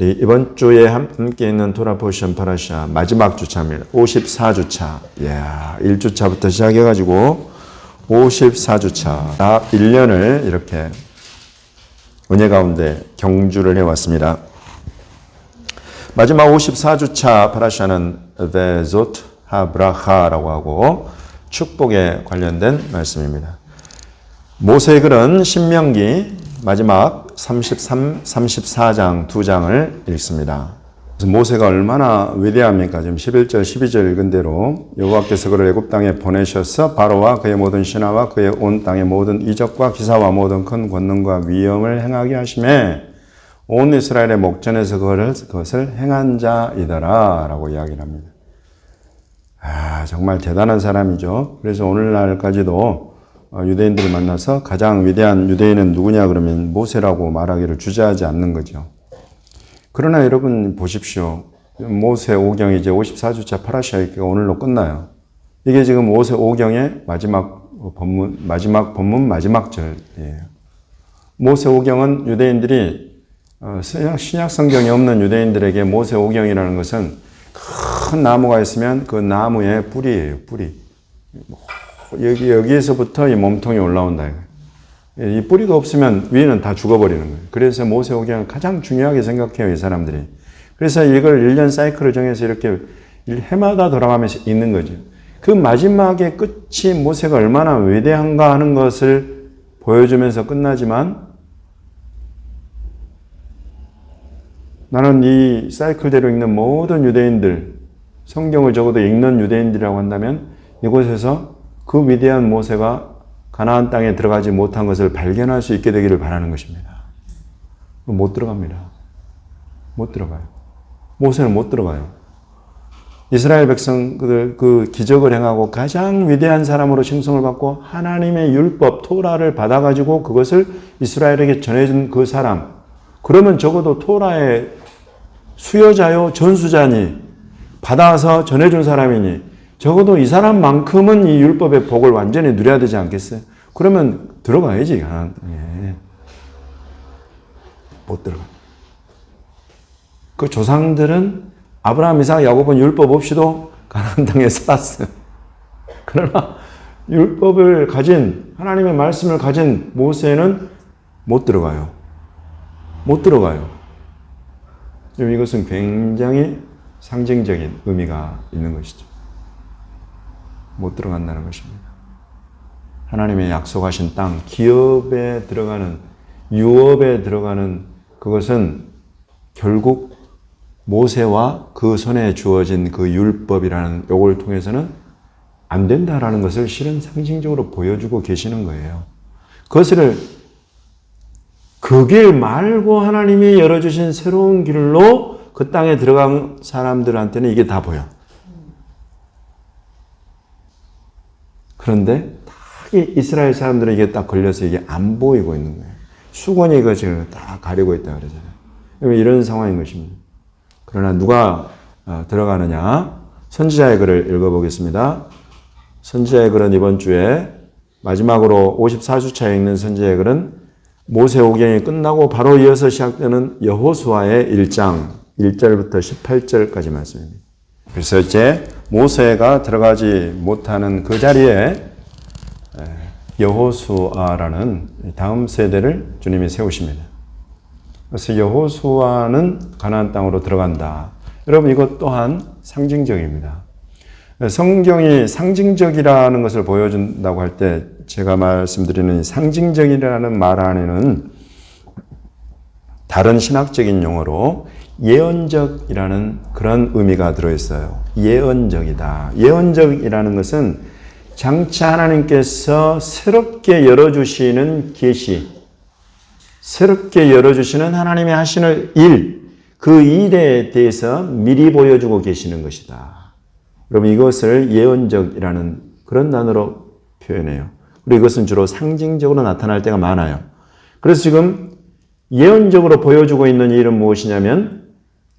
네, 이번 주에 함께 있는 토라 포션 파라샤 마지막 주차입니다. 54주차. 이야, 1주차부터 시작해가지고 54주차. 다 1년을 이렇게 은혜 가운데 경주를 해왔습니다. 마지막 54주차 파라샤는 베조트 하브라하라고 하고 축복에 관련된 말씀입니다. 모세의 글은 신명기 마지막 33, 34장 두 장을 읽습니다. 모세가 얼마나 위대합니까? 지금 11절, 12절 읽은 대로 여호와께서 그를 애굽 땅에 보내셔서 바로와 그의 모든 신하와 그의 온 땅의 모든 이적과 기사와 모든 큰 권능과 위엄을 행하게 하심에 온 이스라엘의 목전에서 그것을, 그것을 행한 자이더라 라고 이야기를 합니다. 아, 정말 대단한 사람이죠. 그래서 오늘날까지도 어, 유대인들을 만나서 가장 위대한 유대인은 누구냐 그러면 모세라고 말하기를 주저하지 않는 거죠. 그러나 여러분 보십시오. 모세 5경이 이제 54주차 파라샤이가 오늘로 끝나요. 이게 지금 모세 5경의 마지막 본문, 마지막 본문 마지막 절이에요. 모세 5경은 유대인들이 어, 신약 성경이 없는 유대인들에게 모세 5경이라는 것은 큰 나무가 있으면 그 나무의 뿌리예요, 뿌리. 여기, 여기에서부터 이 몸통이 올라온다. 이 뿌리가 없으면 위는 다 죽어버리는 거예요. 그래서 모세오경을 가장 중요하게 생각해요, 이 사람들이. 그래서 이걸 1년 사이클을 정해서 이렇게 해마다 돌아가면서 있는 거죠. 그 마지막의 끝이 모세가 얼마나 위대한가 하는 것을 보여주면서 끝나지만 나는 이 사이클대로 읽는 모든 유대인들, 성경을 적어도 읽는 유대인들이라고 한다면 이곳에서 그 위대한 모세가 가나안 땅에 들어가지 못한 것을 발견할 수 있게 되기를 바라는 것입니다. 못 들어갑니다. 못 들어가요. 모세는 못 들어가요. 이스라엘 백성들 그 기적을 행하고 가장 위대한 사람으로 칭송을 받고 하나님의 율법 토라를 받아 가지고 그것을 이스라엘에게 전해준 그 사람. 그러면 적어도 토라의 수여자요 전수자니 받아서 전해준 사람이니 적어도 이 사람만큼은 이 율법의 복을 완전히 누려야 되지 않겠어요? 그러면 들어가야지. 예. 못 들어가. 그 조상들은 아브라함, 이삭, 야곱은 율법 없이도 가나안 땅에 살았어요. 그러나 율법을 가진 하나님의 말씀을 가진 모세는 못 들어가요. 못 들어가요. 지금 이것은 굉장히 상징적인 의미가 있는 것이죠. 못 들어간다는 것입니다. 하나님의 약속하신 땅, 기업에 들어가는, 유업에 들어가는 그것은 결국 모세와 그 손에 주어진 그 율법이라는 요걸 통해서는 안 된다라는 것을 실은 상징적으로 보여주고 계시는 거예요. 그것을 그 길 말고 하나님이 열어주신 새로운 길로 그 땅에 들어간 사람들한테는 이게 다 보여. 그런데 딱 이스라엘 사람들은 이게 딱 걸려서 이게 안 보이고 있는 거예요. 수건이 지금 딱 가리고 있다 그러잖아요. 이런 상황인 것입니다. 그러나 누가 어, 들어가느냐? 선지자의 글을 읽어보겠습니다. 선지자의 글은 이번 주에 마지막으로 54주차에 읽는 선지자의 글은 모세 오경이 끝나고 바로 이어서 시작되는 여호수아의 1장 1절부터 18절까지 말씀입니다. 그래서 이제 모세가 들어가지 못하는 그 자리에 여호수아라는 다음 세대를 주님이 세우십니다. 그래서 여호수아는 가나안 땅으로 들어간다. 여러분 이것 또한 상징적입니다. 성경이 상징적이라는 것을 보여준다고 할 때 제가 말씀드리는 상징적이라는 말 안에는 다른 신학적인 용어로 예언적이라는 그런 의미가 들어있어요. 예언적이다. 예언적이라는 것은 장차 하나님께서 새롭게 열어주시는 계시, 새롭게 열어주시는 하나님의 하시는 일, 그 일에 대해서 미리 보여주고 계시는 것이다. 여러분 이것을 예언적이라는 그런 단어로 표현해요. 그리고 이것은 주로 상징적으로 나타날 때가 많아요. 그래서 지금 예언적으로 보여주고 있는 일은 무엇이냐면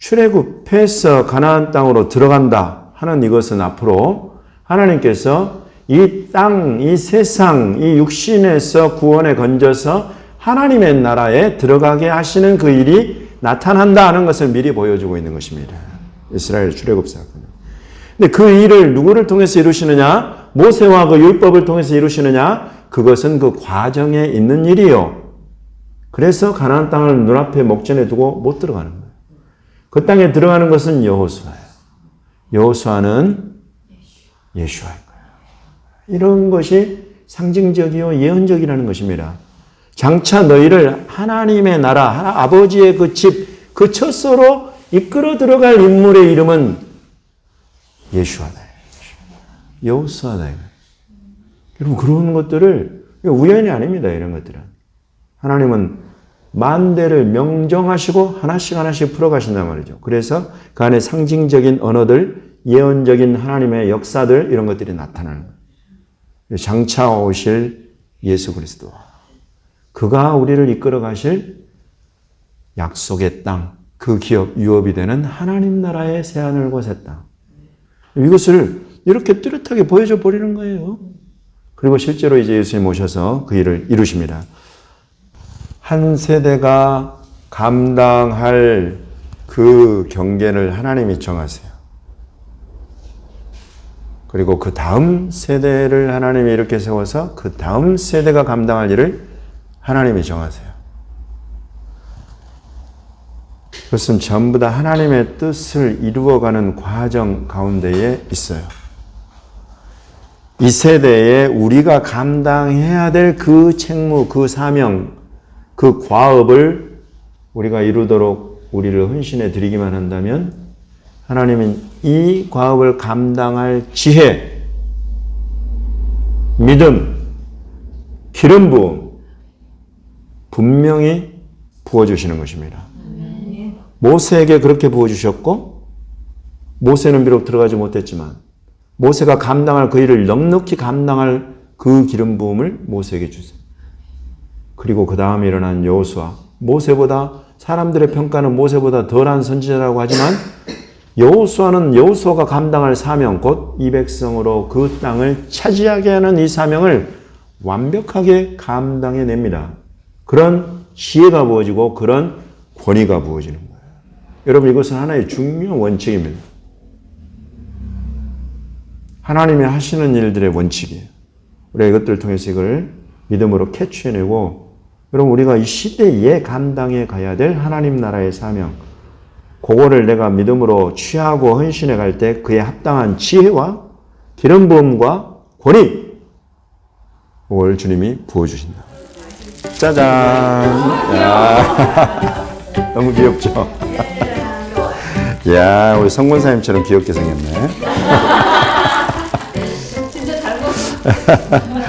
출애굽해서 가나안 땅으로 들어간다 하는 이것은 앞으로 하나님께서 이 땅, 이 세상, 이 육신에서 구원에 건져서 하나님의 나라에 들어가게 하시는 그 일이 나타난다 하는 것을 미리 보여주고 있는 것입니다. 이스라엘 출애굽 사건. 근데 그 일을 누구를 통해서 이루시느냐? 모세와 그 율법을 통해서 이루시느냐? 그것은 그 과정에 있는 일이요. 그래서 가나안 땅을 눈앞에 목전에 두고 못 들어가는 거예요. 그 땅에 들어가는 것은 여호수아예요. 여호수아는 예수아인 거예요. 이런 것이 상징적이요 예언적이라는 것입니다. 장차 너희를 하나님의 나라, 아버지의 그 집, 그 처소로 이끌어 들어갈 인물의 이름은 예수하다. 여호수아다. 여러분 그런 것들을 우연이 아닙니다. 이런 것들은 하나님은 만대를 명정하시고 하나씩 하나씩 풀어가신단 말이죠. 그래서 그 안에 상징적인 언어들, 예언적인 하나님의 역사들 이런 것들이 나타나는 거예요. 장차 오실 예수 그리스도. 그가 우리를 이끌어 가실 약속의 땅, 그 기업, 유업이 되는 하나님 나라의 새하늘과 새 땅. 이것을 이렇게 뚜렷하게 보여줘 버리는 거예요. 그리고 실제로 이제 예수님 오셔서 그 일을 이루십니다. 한 세대가 감당할 그 경계를 하나님이 정하세요. 그리고 그 다음 세대를 하나님이 이렇게 세워서 그 다음 세대가 감당할 일을 하나님이 정하세요. 그것은 전부 다 하나님의 뜻을 이루어가는 과정 가운데에 있어요. 이 세대에 우리가 감당해야 될 그 책무, 그 사명, 그 과업을 우리가 이루도록 우리를 헌신해 드리기만 한다면 하나님은 이 과업을 감당할 지혜, 믿음, 기름 부음 분명히 부어 주시는 것입니다. 모세에게 그렇게 부어 주셨고 모세는 비록 들어가지 못했지만 모세가 감당할 그 일을 넉넉히 감당할 그 기름 부음을 모세에게 주세요. 그리고 그 다음에 일어난 여호수아 모세보다 사람들의 평가는 모세보다 덜한 선지자라고 하지만 여호수아는 여호수아가 감당할 사명 곧 이 백성으로 그 땅을 차지하게 하는 이 사명을 완벽하게 감당해 냅니다. 그런 지혜가 부어지고 그런 권위가 부어지는 거예요. 여러분 이것은 하나의 중요한 원칙입니다. 하나님이 하시는 일들의 원칙이에요. 우리가 이것들을 통해서 이걸 믿음으로 캐치해내고 여러분 우리가 이 시대에 감당해 가야 될 하나님 나라의 사명 그거를 내가 믿음으로 취하고 헌신해 갈 때 그에 합당한 지혜와 기름 부음과 권위 그걸 주님이 부어주신다. 짜잔! 야, 너무 귀엽죠? 야, 우리 성권사님처럼 귀엽게 생겼네. 진짜 닮았어.